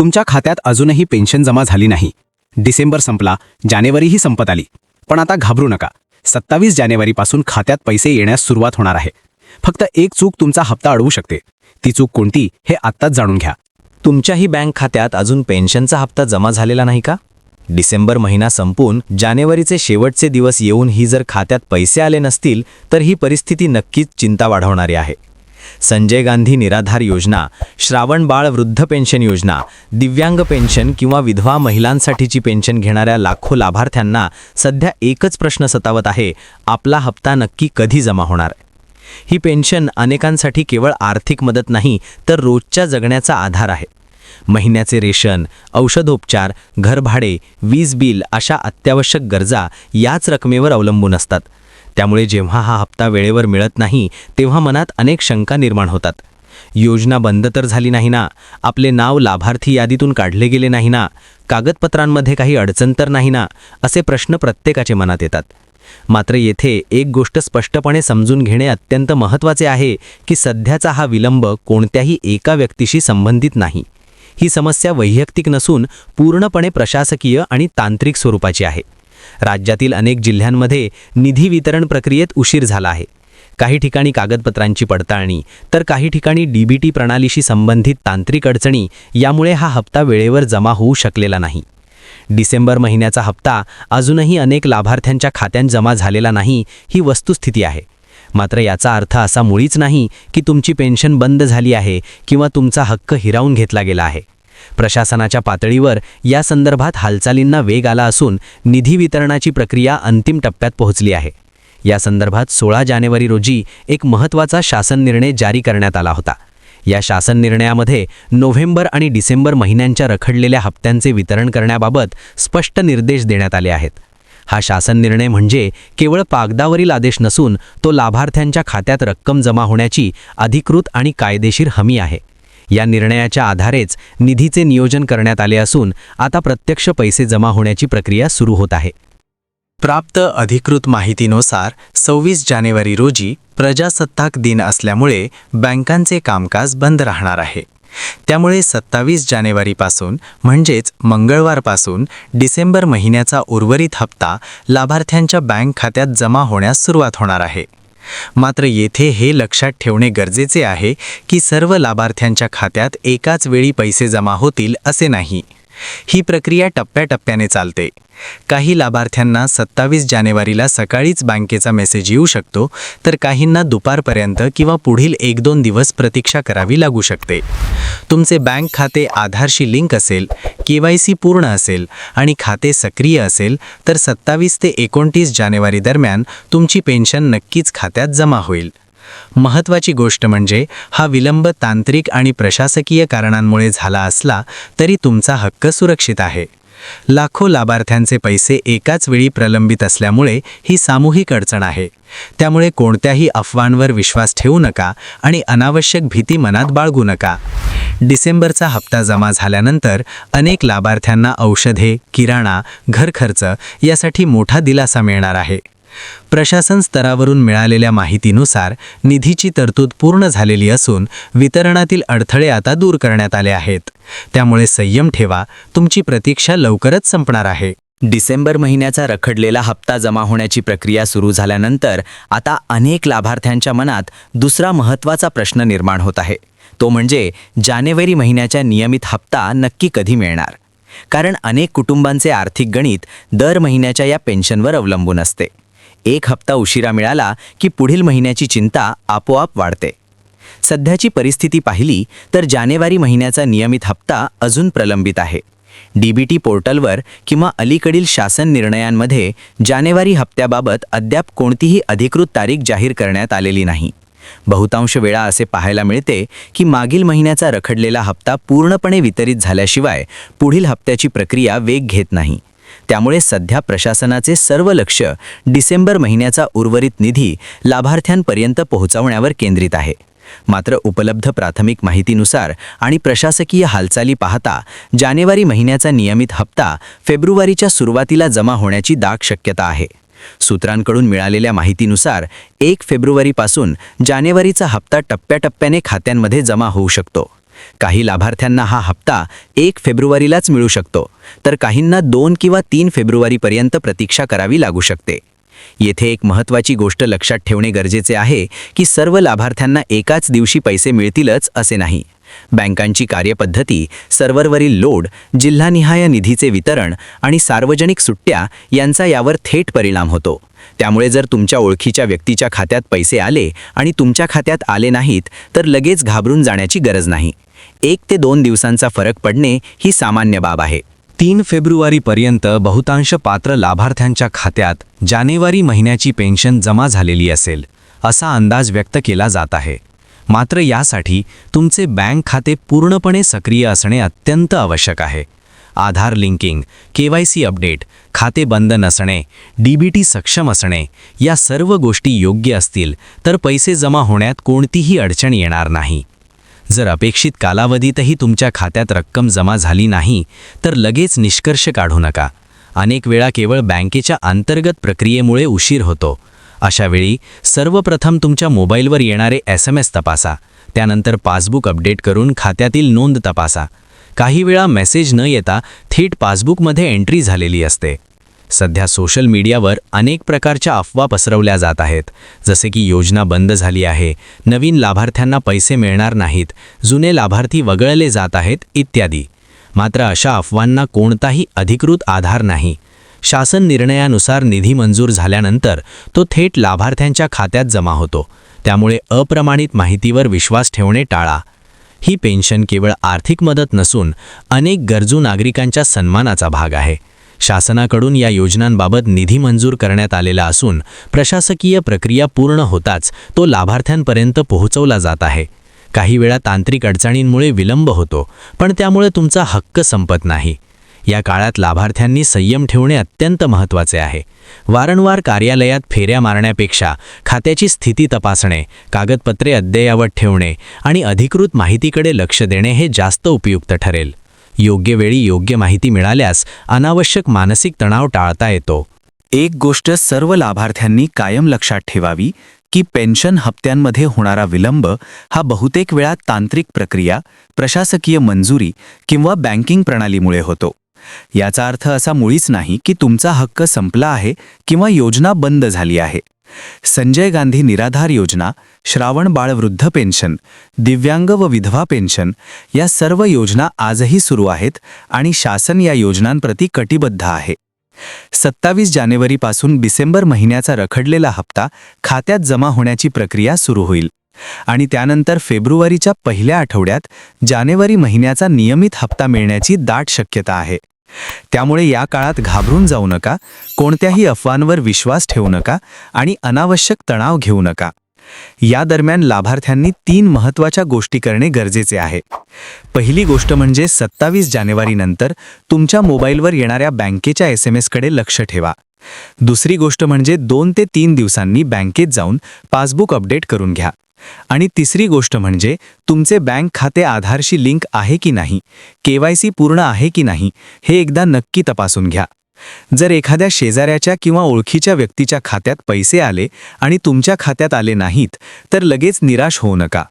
तुमच्या खात्यात अजूनही पेन्शन जमा झाली नाही. डिसेंबर संपला जानेवारीही संपत आली. पण आता घाबरू नका. सत्तावीस जानेवारीपासून खात्यात पैसे येण्यास सुरुवात होणार आहे. फक्त एक चूक तुमचा हप्ता अडवू शकते. ती चूक कोणती हे आत्ताच जाणून घ्या. तुमच्याही बँक खात्यात अजून पेन्शनचा हप्ता जमा झालेला नाही का? डिसेंबर महिना संपून जानेवारीचे शेवटचे दिवस येऊन ही जर खात्यात पैसे आले नसतील तर ही परिस्थिती नक्कीच चिंता वाढवणारी आहे. संजय गांधी निराधार योजना श्रावण बाळ वृद्ध पेन्शन योजना दिव्यांग पेन्शन किंवा विधवा महिलांसाठीची पेन्शन घेणाऱ्या लाखो लाभार्थ्यांना सध्या एकच प्रश्न सतावत आहे आपला हप्ता नक्की कधी जमा होणार? ही पेन्शन अनेकांसाठी केवळ आर्थिक मदत नाही तर रोजच्या जगण्याचा आधार आहे. महिन्याचे रेशन औषधोपचार घरभाडे वीज बिल अशा अत्यावश्यक गरजा याच रकमेवर अवलंबून असतात. त्यामुळे जेव्हा हा हप्ता वेळेवर मिळत नाही तेव्हा मनात अनेक शंका निर्माण होतात. योजना बंद तर झाली नाही ना आपले नाव लाभार्थी यादीतून काढले गेले नाही ना कागदपत्रांमध्ये काही अडचण तर नाही ना असे प्रश्न प्रत्येकाचे मनात येतात. मात्र येथे एक गोष्ट स्पष्टपणे समजून घेणे अत्यंत महत्त्वाचे आहे की सध्याचा हा विलंब कोणत्याही एका व्यक्तीशी संबंधित नाही. ही समस्या वैयक्तिक नसून पूर्णपणे प्रशासकीय आणि तांत्रिक स्वरूपाची आहे. राज्यातील अनेक जिल्ह्यांमध्ये निधी वितरण प्रक्रियेत उशीर झाला आहे. काही ठिकाणी कागदपत्रांची पडताळणी तर काही ठिकाणी डीबीटी प्रणालीशी संबंधित तांत्रिक अडचणी यामुळे हा हप्ता वेळेवर जमा होऊ शकलेला नाही. डिसेंबर महिन्याचा हप्ता अजूनही अनेक लाभार्थ्यांच्या खात्यात जमा झालेला नाही ही वस्तुस्थिती आहे. मात्र याचा अर्थ असा मुळीच नाही की तुमची पेन्शन बंद झाली आहे किंवा तुमचा हक्क हिरावून घेतला गेला आहे. प्रशासनाच्या पातळीवर या संदर्भात हालचालींना वेग आला असून निधी वितरणाची प्रक्रिया अंतिम टप्प्यात पोहोचली आहे. या संदर्भात सोळा जानेवारी रोजी एक महत्त्वाचा शासन निर्णय जारी करण्यात आला होता. या शासन निर्णयामध्ये नोव्हेंबर आणि डिसेंबर महिन्यांच्या रखडलेल्या हप्त्यांचे वितरण करण्याबाबत स्पष्ट निर्देश देण्यात आले आहेत. हा शासन निर्णय म्हणजे केवळ कागदावरील आदेश नसून तो लाभार्थ्यांच्या खात्यात रक्कम जमा होण्याची अधिकृत आणि कायदेशीर हमी आहे. या निर्णयाच्या आधारेच निधीचे नियोजन करण्यात आले असून आता प्रत्यक्ष पैसे जमा होण्याची प्रक्रिया सुरू होत आहे. प्राप्त अधिकृत माहितीनुसार सव्वीस जानेवारी रोजी प्रजासत्ताक दिन असल्यामुळे बँकांचे कामकाज बंद राहणार आहे. त्यामुळे सत्तावीस जानेवारीपासून म्हणजेच मंगळवारपासून डिसेंबर महिन्याचा उर्वरित हप्ता लाभार्थ्यांच्या बँक खात्यात जमा होण्यास सुरुवात होणार आहे. मात्र येथे हे लक्षात ठेवणे गरजेचे आहे की सर्व लाभार्थ्यांच्या खात्यात एकाच वेळी पैसे जमा होतील असे नाही. ही प्रक्रिया टप्प्याटप्प्याने चालते. काही लाभार्थ्यांना सत्तावीस जानेवारीला सकाळीच बँकेचा मेसेज येऊ शकतो तर काहींना दुपारपर्यंत किंवा पुढील एक दोन दिवस प्रतीक्षा करावी लागू शकते. तुमचे बँक खाते आधारशी लिंक असेल के वाय सी पूर्ण असेल आणि खाते सक्रिय असेल तर सत्तावीस ते एकोणतीस जानेवारी दरम्यान तुमची पेन्शन नक्कीच खात्यात जमा होईल. महत्त्वाची गोष्ट म्हणजे हा विलंब तांत्रिक आणि प्रशासकीय कारणांमुळे झाला असला तरी तुमचा हक्क सुरक्षित आहे. लाखो लाभार्थ्यांचे पैसे एकाच वेळी प्रलंबित असल्यामुळे ही सामूहिक अडचण आहे. त्यामुळे कोणत्याही अफवांवर विश्वास ठेवू नका आणि अनावश्यक भीती मनात बाळगू नका. डिसेंबरचा हप्ता जमा झाल्यानंतर अनेक लाभार्थ्यांना औषधे किराणा घरखर्च यासाठी मोठा दिलासा मिळणार आहे. प्रशासन स्तरावरून मिळालेल्या माहितीनुसार निधीची तरतूद पूर्ण झालेली असून वितरणातील अडथळे आता दूर करण्यात आले आहेत. त्यामुळे संयम ठेवा तुमची प्रतीक्षा लवकरच संपणार आहे. डिसेंबर महिन्याचा रखडलेला हप्ता जमा होण्याची प्रक्रिया सुरू झाल्यानंतर आता अनेक लाभार्थ्यांच्या मनात दुसरा महत्त्वाचा प्रश्न निर्माण होत आहे. तो म्हणजे जानेवारी महिन्याच्या नियमित हप्ता नक्की कधी मिळणार? कारण अनेक कुटुंबांचे आर्थिक गणित दर महिन्याच्या या पेन्शनवर अवलंबून असते. एक हप्ता उशिरा मिळाला की पुढील महिन्याची चिंता आपोआप वाढते. सध्याची परिस्थिती पाहिली तर जानेवारी महिन्याचा नियमित हप्ता अजून प्रलंबित आहे. डीबीटी पोर्टलवर किंवा अलीकडील शासन निर्णयांमध्ये जानेवारी हप्त्याबाबत अद्याप कोणतीही अधिकृत तारीख जाहीर करण्यात आलेली नाही. बहुतांश वेळा असे पाहायला मिळते की मागील महिन्याचा रखडलेला हप्ता पूर्णपणे वितरित झाल्याशिवाय पुढील हप्त्याची प्रक्रिया वेग घेत नाही. त्यामुळे सध्या प्रशासनाचे सर्व लक्ष डिसेंबर महिन्याचा उर्वरित निधी लाभार्थ्यांपर्यंत पोहोचवण्यावर केंद्रित आहे. मात्र उपलब्ध प्राथमिक माहितीनुसार आणि प्रशासकीय हालचाली पाहता जानेवारी महिन्याचा नियमित हप्ता फेब्रुवारीच्या सुरुवातीला जमा होण्याची दाट शक्यता आहे. सूत्रांकडून मिळालेल्या माहितीनुसार एक फेब्रुवारीपासून जानेवारीचा हप्ता टप्प्याटप्प्याने खात्यांमध्ये जमा होऊ शकतो. काही लाभार्थ्यांना हा हप्ता एक फेब्रुवारीलाच मिळू शकतो. तर काहींना दोन किंवा तीन फेब्रुवारीपर्यंत प्रतीक्षा करावी लागू शकते. येथे एक महत्त्वाची गोष्ट लक्षात ठेवणे गरजेचे आहे की सर्व लाभार्थ्यांना एकाच दिवशी पैसे मिळतीलच असे नाही. बँकांची कार्यपद्धती सर्व्हरवरील लोड जिल्हानिहाय निधीचे वितरण आणि सार्वजनिक सुट्ट्या यांचा यावर थेट परिणाम होतो. त्यामुळे जर तुमच्या ओळखीच्या व्यक्तीच्या खात्यात पैसे आले आणि तुमच्या खात्यात आले नाहीत तर लगेच घाबरून जाण्याची गरज नाही. एक ते दोन दिवसांचा फरक पडणे ही सामान्य बाब आहे. तीन फेब्रुवारीपर्यंत बहुतांश पात्र लाभार्थ्यांच्या खात्यात जानेवारी महिन्याची पेन्शन जमा झालेली असेल असा अंदाज व्यक्त केला जात आहे. मात्र यासाठी तुमचे बँक खाते पूर्णपणे सक्रिय असणे अत्यंत आवश्यक आहे. Aadhaar linking K Y C update खाते बंद नसणे डी बी टी सक्षम असणे या सर्व गोष्टी योग्य असतील तर पैसे जमा होण्यात कोणतीही अडचण येणार नाही. जर अपेक्षित कालावधीतही तुमच्या खात्यात रक्कम जमा झाली नाही तर लगेच निष्कर्ष काढू नका. अनेक वेळा केवळ बँकेच्या अंतर्गत प्रक्रियेमुळे उशीर होतो. अशावेळी सर्वप्रथम तुमच्या मोबाईलवर येणारे एस एम एस तपासा. त्यानंतर पासबुक अपडेट करून खात्यातील नोंद तपासा. काही वेळा मेसेज न येता थेट पासबुकमध्ये एंट्री झालेली असते. सध्या सोशल मीडियावर अनेक प्रकारच्या अफवा पसरवल्या जात आहेत. जसे की योजना बंद झाली आहे नवीन लाभार्थ्यांना पैसे मिळणार नाहीत जुने लाभार्थी वगळले जात आहेत इत्यादी. मात्र अशा अफवांना कोणताही अधिकृत आधार नाही. शासन निर्णयानुसार निधी मंजूर झाल्यानंतर तो थेट लाभार्थ्यांच्या खात्यात जमा होतो. त्यामुळे अप्रमाणित माहितीवर विश्वास ठेवणे टाळा. ही पेन्शन केवळ आर्थिक मदत नसून अनेक गरजू नागरिकांच्या सन्मानाचा भाग आहे. शासनाकडून या योजनांबाबत निधी मंजूर करण्यात आलेला असून प्रशासकीय प्रक्रिया पूर्ण होताच तो लाभार्थ्यांपर्यंत पोहोचवला जात आहे. काही वेळा तांत्रिक अडचणींमुळे विलंब होतो पण त्यामुळे तुमचा हक्क संपत नाही. या काळात लाभार्थ्यांनी संयम ठेवणे अत्यंत महत्त्वाचे आहे. वारंवार कार्यालयात फेऱ्या मारण्यापेक्षा खात्याची स्थिती तपासणे कागदपत्रे अद्ययावत ठेवणे आणि अधिकृत माहितीकडे लक्ष देणे हे जास्त उपयुक्त ठरेल. योग्य वेळी योग्य माहिती मिळाल्यास अनावश्यक मानसिक तणाव टाळता येतो. एक गोष्ट सर्व लाभार्थ्यांनी कायम लक्षात ठेवावी की पेन्शन हप्त्यांमध्ये होणारा विलंब हा बहुतेक वेळा तांत्रिक प्रक्रिया प्रशासकीय मंजुरी किंवा बँकिंग प्रणालीमुळे होतो. याचा अर्थ असा मुळीच नाही की तुमचा हक्क संपला आहे किंवा योजना बंद झाली आहे. संजय गांधी निराधार योजना श्रावण बाळ वृद्ध पेन्शन दिव्यांग व विधवा पेन्शन या सर्व योजना आजही सुरू आहेत आणि शासन या योजनांप्रती कटिबद्ध आहे. सत्तावीस जानेवारीपासून डिसेंबर महिन्याचा रखडलेला हप्ता खात्यात जमा होण्याची प्रक्रिया सुरू होईल आणि त्यानंतर फेब्रुवारीच्या पहिल्या आठवड्यात जानेवारी महिन्याचा नियमित हप्ता मिळण्याची दाट शक्यता आहे. त्यामुळे या काळात घाबरून जाऊ नका कोणत्याही अफवांवर विश्वास ठेवू नका आणि अनावश्यक तणाव घेऊ नका. या दरम्यान लाभार्थ्यांनी तीन महत्त्वाच्या गोष्टी करणे गरजेचे आहे. पहिली गोष्ट म्हणजे सत्तावीस जानेवारीनंतर तुमच्या मोबाईलवर येणाऱ्या बँकेच्या एस एम एसकडे लक्ष ठेवा. दुसरी गोष्ट म्हणजे दोन ते तीन दिवसांनी बँकेत जाऊन पासबुक अपडेट करून घ्या. आणि तिसरी गोष्ट म्हणजे तुमचे बँक खाते आधारशी लिंक आहे की नाही केवायसी पूर्ण आहे की नाही हे एकदा नक्की तपासून घ्या. जर एखाद्या शेजाऱ्याच्या किंवा ओळखीच्या व्यक्तीच्या खात्यात पैसे आले आणि तुमच्या खात्यात आले नाहीत तर लगेच निराश होऊ नका.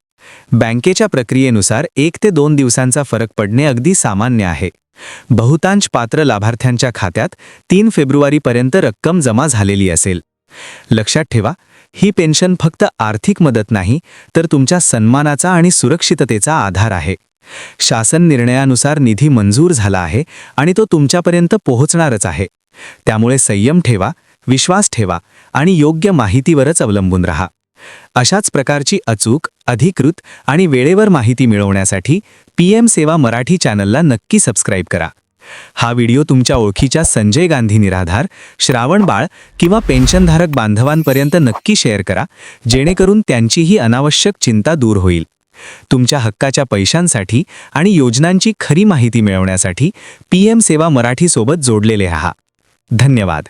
बँकेच्या प्रक्रियेनुसार एक ते दोन दिवसांचा फरक पडणे अगदी सामान्य आहे. बहुतांश पात्र लाभार्थ्यांच्या खात्यात तीन फेब्रुवारीपर्यंत रक्कम जमा झालेली असेल. लक्षात ठेवा ही पेन्शन फक्त आर्थिक मदत नाही तर तुमच्या सन्मानाचा आणि सुरक्षिततेचा आधार आहे. शासन निर्णयानुसार निधी मंजूर झाला आहे आणि तो तुमच्यापर्यंत पोहोचणारच आहे. त्यामुळे संयम ठेवा विश्वास ठेवा आणि योग्य माहितीवरच अवलंबून रहा. अशाच प्रकारची अचूक अधिकृत आणि वेळेवर माहिती मिळवण्यासाठी पी एम सेवा मराठी चॅनलला नक्की सबस्क्राईब करा. हा व्हिडिओ तुमच्या ओळखीच्या संजय गांधी निराधार श्रावण बाळ किंवा पेन्शनधारक बांधवांपर्यंत नक्की शेअर करा जेणेकरून त्यांचीही अनावश्यक चिंता दूर होईल. तुमच्या हक्काच्या पैशांसाठी आणि योजनांची खरी माहिती मिळवण्यासाठी पी एम सेवा मराठीसोबत जोडलेले आहात धन्यवाद.